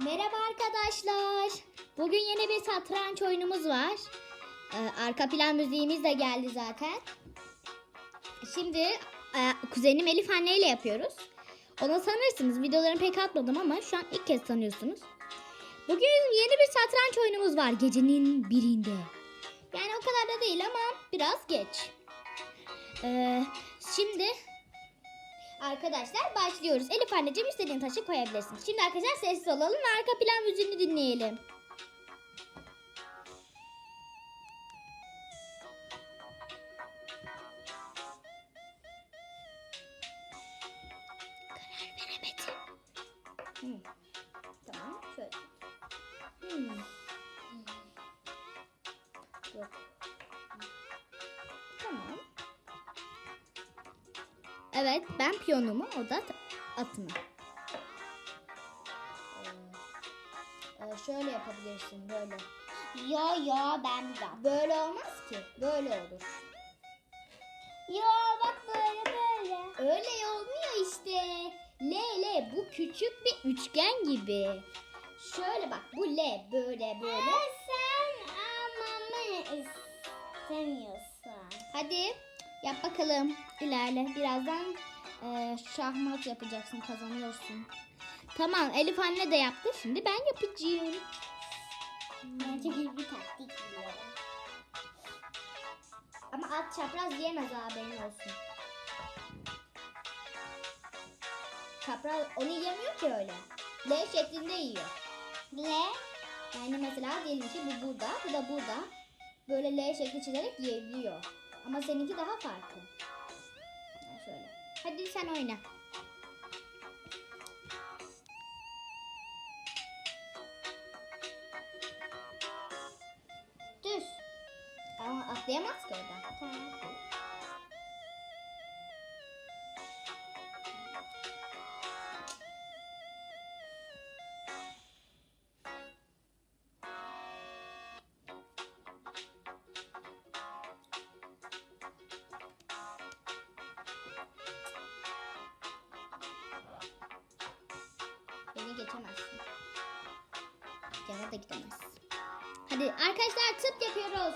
Merhaba arkadaşlar. Bugün yeni bir satranç oyunumuz var. Ee, arka plan müziğimiz de geldi zaten. Şimdi e, kuzenim Elif anne ile yapıyoruz. Ona sanırsınız videolarını pek atmadım ama şu an ilk kez tanıyorsunuz. Bugün yeni bir satranç oyunumuz var gecenin birinde. Yani o kadar da değil ama biraz geç. Ee, şimdi Arkadaşlar başlıyoruz. Elif anneciğim istediğin taşı koyabilirsin. Şimdi arkadaşlar sessiz olalım ve arka plan müziğini dinleyelim. Ben piyonumu o da atımı. Ee, e, şöyle yapabilirsin böyle. Ya ya ben de. Böyle olmaz ki. Böyle olur. Ya bak böyle böyle. Öyle olmuyor işte. L L bu küçük bir üçgen gibi. Şöyle bak bu L böyle böyle. sen almamı istemiyorsun. Hadi yap bakalım. İlerle. Birazdan e, şahmat yapacaksın. Kazanıyorsun. Tamam Elif anne de yaptı. Şimdi ben yapacağım. Ben çok iyi bir taktik biliyorum. Ama at çapraz yiyemez ha, haberin olsun. Çapraz onu yiyemiyor ki öyle. L şeklinde yiyor. L Yani mesela diyelim ki bu burada, bu da burada. Böyle L şekli çizerek yiyebiliyor. Ama seninki daha farklı. Hadi sen oyna. Düz. Ama atlayamaz ki oradan. Tamam. Beni geçemezsin. Yana da gidemezsin. Hadi arkadaşlar tıp yapıyoruz.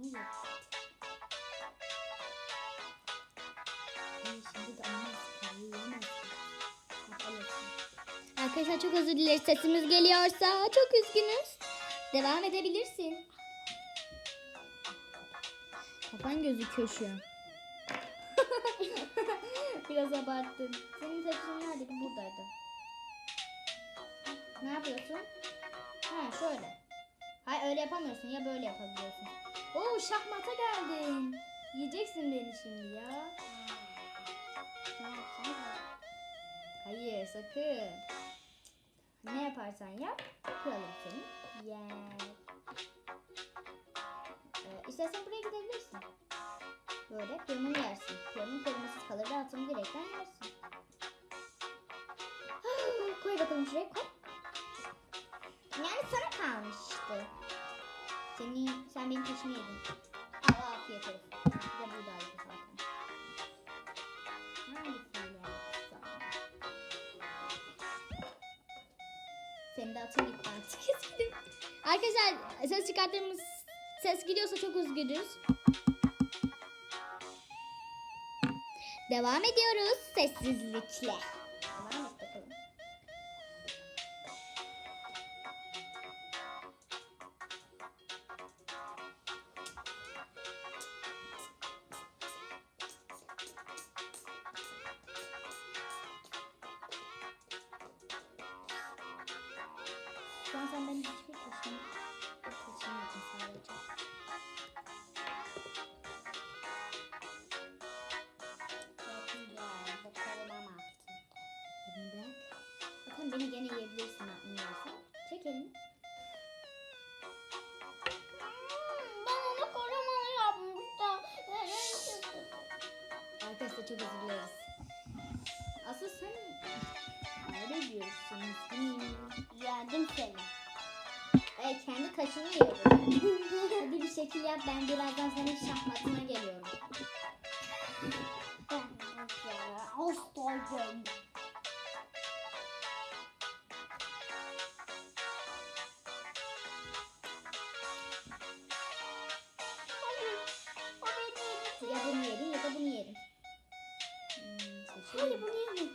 Kalemim yok. Arkadaşlar çok özür dileriz. Sesimiz geliyorsa çok üzgünüz. Devam edebilirsin. Kafan gözüküyor şu. Biraz abarttın. Senin saçın nerede? Buradaydı. Ne yapıyorsun? Ha şöyle. Hayır öyle yapamıyorsun ya böyle yapabiliyorsun. Oo şahmata geldin. Yiyeceksin beni şimdi ya. Hayır sakın. Ne yaparsan yap kralım seni. Yer. Ee, istersen buraya gidebilirsin. Böyle piyonunu yersin. Piyonun korumasız kalır ve atını direkten yersin. koy bakalım şuraya koy. Yani sana kalmıştı. Seni, sen benim peşimi yedin. Al afiyet olsun. Bir de buradaydı zaten. Hangisiyle yapsam? Senin de atın gitti artık. Arkadaşlar ses çıkarttığımız ses gidiyorsa çok üzgünüz. Devam ediyoruz sessizlikle. Devam Bakın beni gene yiyebilirsin anlıyorsan. Çek elini. Ben onu korumalı yapmıştım. Arkadaşlar çok özür dileriz. Asıl sen ayrı diyorsun. Yendim seni. Evet kendi kaşını yiyorum. Hadi bir şekil yap ben birazdan senin şahmatına geliyorum. Asla yendim. Hayır bunu yedim.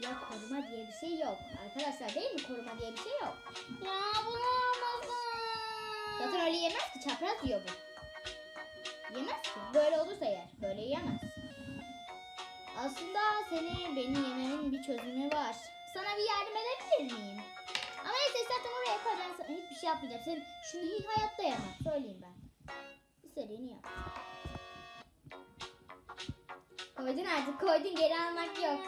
Ya koruma diye bir şey yok. Arkadaşlar değil mi? Koruma diye bir şey yok. Ya bunu almasın. Zaten öyle yemez ki çapraz yiyor bu. Yemez ki. Böyle olursa yer. Böyle yemez. Aslında seni beni yemenin bir çözümü var. Sana bir yardım edebilir miyim? Ama neyse zaten oraya koy ben sana hiçbir şey yapmayacağım. Sen şunu hiç hayatta yemem. Söyleyeyim ben. İstediğini yap. Koydun artık koydun geri almak yok.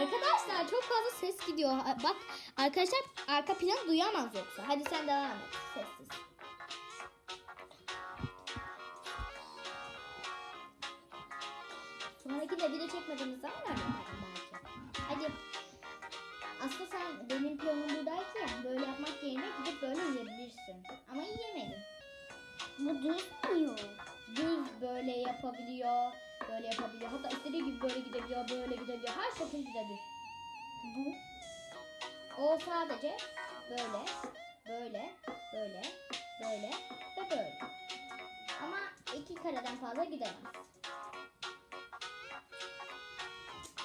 Arkadaşlar çok fazla ses gidiyor. Bak arkadaşlar arka planı duyamaz yoksa. Hadi sen devam et. Sessiz. Sonraki de video çekmediğimiz zaman belki. Hadi. Aslında sen benim planım buradaydı ya. Böyle yapmak yerine gidip böyle yiyebilirsin. Ama düz mü yok? Düz böyle yapabiliyor. Böyle yapabiliyor. Hatta istediği gibi böyle gidebiliyor. Böyle gidebiliyor. Her şekilde gidebilir. Bu. O sadece böyle, böyle, böyle, böyle ve böyle. Ama iki kareden fazla gidemez.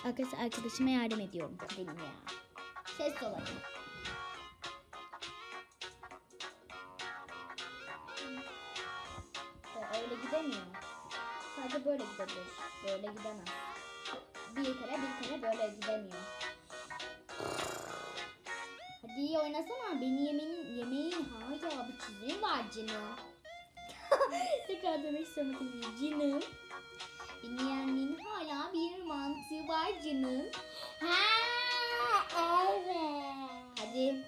Arkadaşlar arkadaşıma yardım ediyorum benim ya. Ses olayım. Gidemiyor. Sadece böyle gidebilir. Böyle gidemez. Bir kere bir kere böyle gidemiyor. Hadi iyi oynasana. Beni yemenin yemeğin hala bir çizimi var canım. Tekrar demek istemedim. Canım. Beni yemenin hala bir mantığı var canım. Ha evet. Hadi.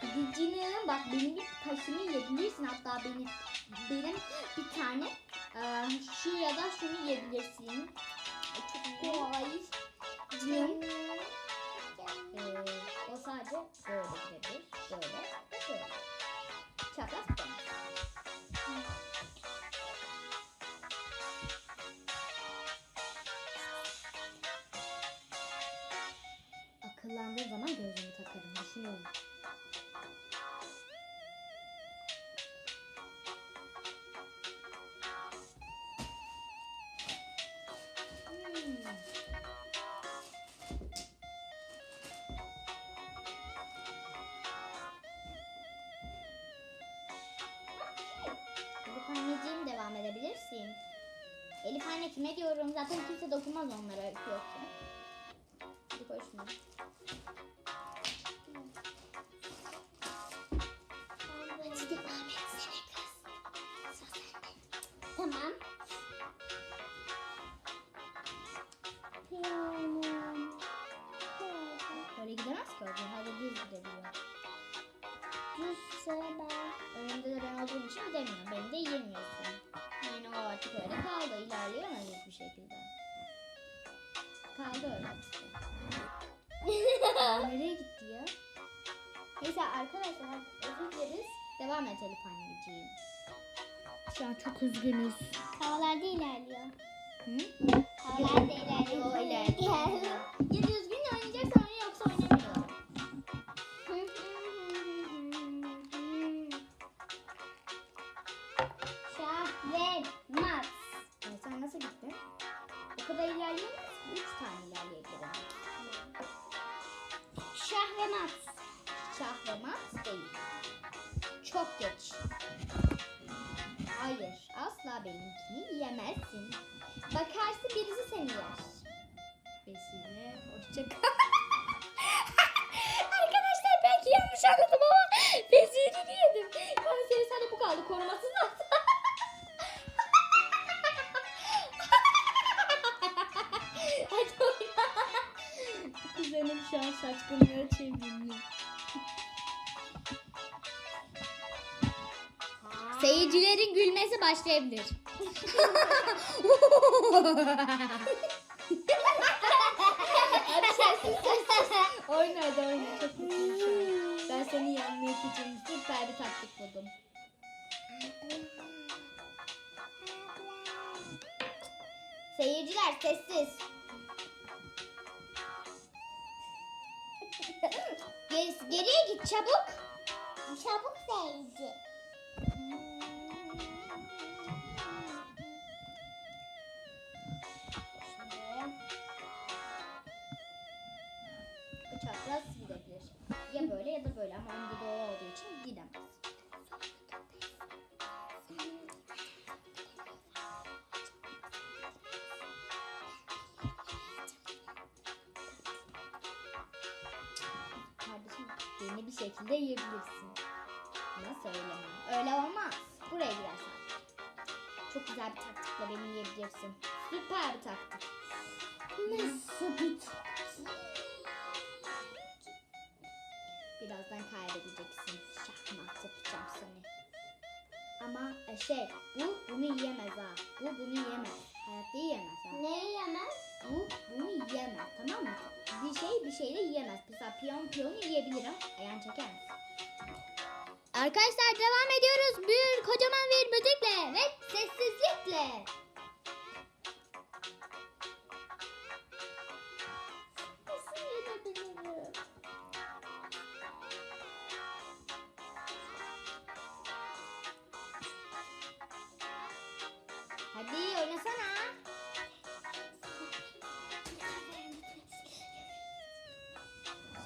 Hadi canım. Bak benim bir taşımı yiyebilirsin. Hatta benim benim bir tane şu ya da şunu yiyebilirsin. Çok kolay. Canım. Elif anneciğim devam edebilirsin. Elif anne kime diyorum? Zaten kimse dokunmaz onlara yoksa. Hadi koy şekilde. Kaldı öyle. Aa, Nereye gitti ya? Neyse arkadaşlar özür dileriz. Devam et Elif anneciğim. Şu an çok üzgünüz. Havalarda ilerliyor. Hı? Havalarda ilerliyor. O ilerliyor. Ve mat değil. Çok geç. Hayır, asla benimkini yiyemezsin. Bakarsın birisi seni yer. Besine, hoşçakal. Seyircilerin gülmesi başlayabilir. Oyna hadi oyna. Çok mutluyum şu an. Ben seni yenmek için süper bir taktik buldum. Seyirciler sessiz. Ger- geriye git çabuk. Çabuk seyirci. Çapraz gidebilir. Ya böyle ya da böyle ama önde doğru olduğu için gidemez. Kardeşim beni bir şekilde yiyebilirsin. Ama söylemem. Öyle olmaz. Buraya girersen. Çok güzel bir taktikle beni yiyebilirsin. Süper bir taktik. Nasıl bir Birazdan kaybedeceksin. Şahmat yapacağım seni. Ama e, şey bu bunu yiyemez ha. Bu bunu yiyemez. Hayatta yiyemez ha. Ne yemez? Bu bunu yiyemez tamam mı? Bir şey bir şeyle yiyemez. Mesela piyon piyonu yiyebilir ama ayağını çekemez. Arkadaşlar devam ediyoruz. Bir kocaman bir müzikle ve sessizlikle. Hadi oynasana.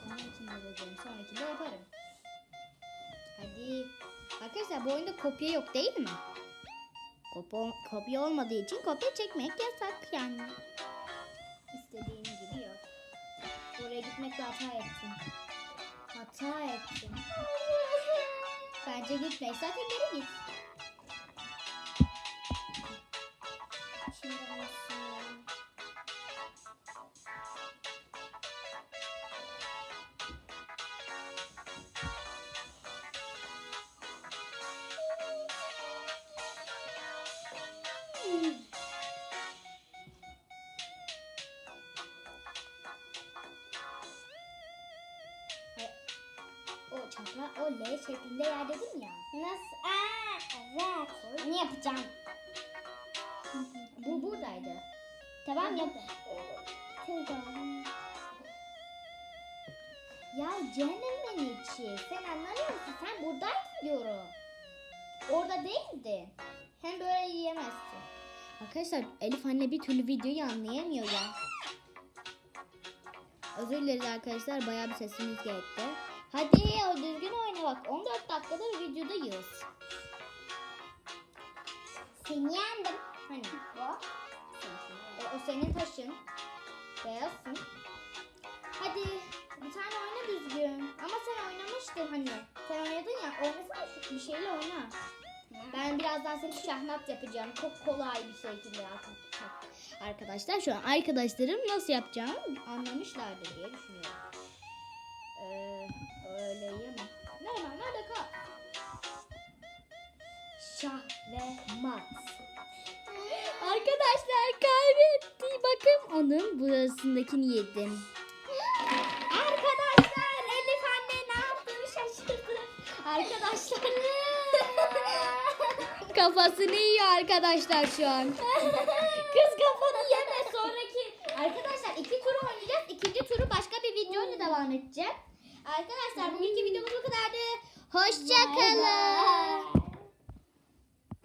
Sonrakinde. Sonrakinde yaparım. Hadi. Arkadaşlar bu oyunda kopya yok değil mi? Kopya, kopya olmadığı için kopya çekmek yasak yani. İstediğin gibi yok. Oraya gitmekle hata ettin. Hata ettin. Bence gitme. Zaten geri git. O L şeklinde yer dedim ya. Nasıl? Aa, evet. Onu yapacağım. Bu buradaydı. Tamam yap. Ya cehennemin içi. Sen anlamıyor musun? Sen buradaydın diyorum. Orada değildi. Hem böyle yiyemezsin. Arkadaşlar Elif anne bir türlü videoyu anlayamıyor ya. Özür dileriz arkadaşlar. Bayağı bir sesimiz gitti. Hadi o düzgün oyna bak. 14 dakikada videodayız. Seni yendim. Hani Bu. o, o senin taşın. Beyazsın. Hadi bir tane oyna düzgün. Ama sen oynamıştın hani. Sen oynadın ya. Oynasana şu bir şeyle oyna. Ben birazdan seni şahmat yapacağım. Çok kolay bir şekilde arkadaşlar. Şu an arkadaşlarım nasıl yapacağımı anlamışlardır diye düşünüyorum. Öyle yeme. Merhaba, nerede kal? Şah ve mat. Arkadaşlar kaybetti. Bakın onun burasındakini yedim. Arkadaşlar Elif anne ne yaptığını şaşırdı. Arkadaşlar. Kafasını yiyor arkadaşlar şu an. Kız kafanı yeme sonraki. Arkadaşlar iki turu oynayacağız. İkinci turu başka bir videoyla devam edeceğim. Arkadaşlar bugünkü videomuz bu kadardı. Hoşçakalın.